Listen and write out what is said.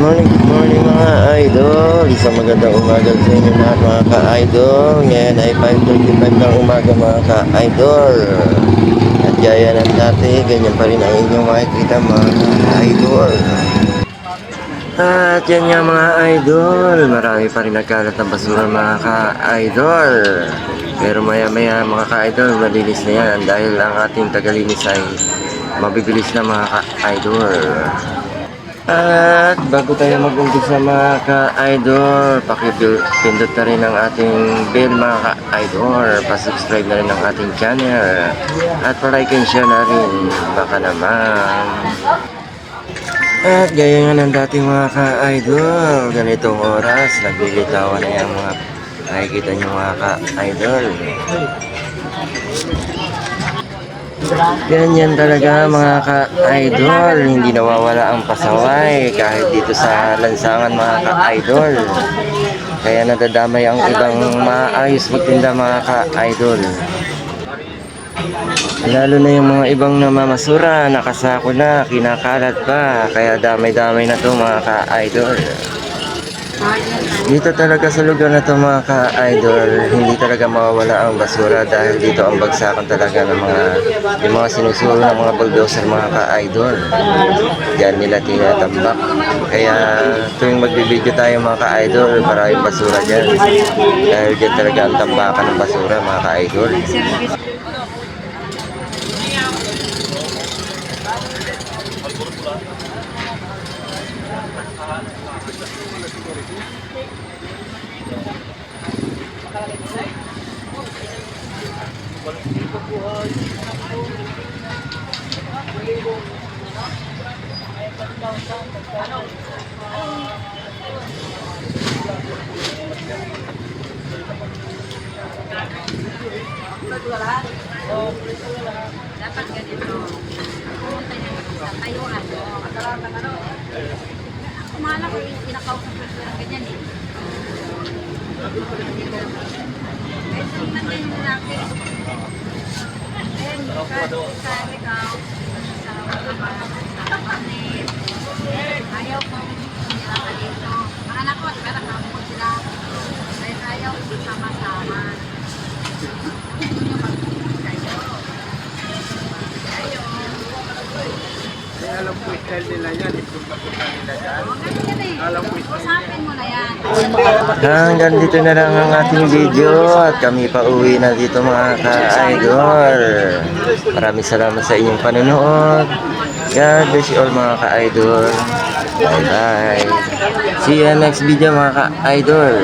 morning, good morning mga idol. Isang magandang umaga sa inyo lahat mga ka-idol. Ngayon ay 5.35 ng umaga mga ka-idol. At gaya ng dati, ganyan pa rin ang inyong makikita mga ka-idol. At yan nga mga idol, marami pa rin nagkalat ng basura mga ka-idol. Pero maya maya mga ka-idol, malinis na yan dahil ang ating tagalinis ay mabibilis na mga ka-idol. At bago tayo mag-umpisa mga ka-idol, pakipindot na rin ang ating bell mga ka-idol. Pa-subscribe na rin ang ating channel. At pa-like and share na rin. Baka naman. At gaya nga ng dating mga ka-idol, ganitong oras, naglilitawan na yung mga nakikita nyo mga ka-idol. Ganyan talaga mga ka-idol, hindi nawawala ang pasaway kahit dito sa lansangan mga ka-idol. Kaya nadadamay ang ibang maayos magtinda mga ka-idol. Lalo na yung mga ibang namamasura, nakasako na, kinakalat pa, kaya damay-damay na to mga ka-idol. Dito talaga sa lugar na to mga ka-idol, hindi talaga mawawala ang basura dahil dito ang bagsakan talaga ng mga yung mga sinusuro ng mga bulldozer mga ka-idol. Diyan nila tinatambak. Kaya tuwing magbibideo tayo mga ka-idol, maraming basura dyan. Dahil dyan talaga ang tambakan ng basura mga ka-idol. Dapat ganito. Niya sa tayuan mo. Kumala ko yung kinakausap ko siya ng ganyan eh. Kahit sa iman din yung lalaki. Ayun, kahit sa ikaw, sa sa panit. Ayaw ko nila dito. Mga anak ko, at meron ako sila. Kahit ayaw, sama-sama. Gusto niyo mag- kayo. Eh, alam ko style nila yan, ipunta-punta nila dyan. Alam ko Usapin mo na yan. Hanggang dito na lang ang ating video at kami pa uwi na dito mga ka-idol. Maraming salamat sa inyong panonood. God bless you all mga ka-idol. Bye bye. See you next video mga ka-idol.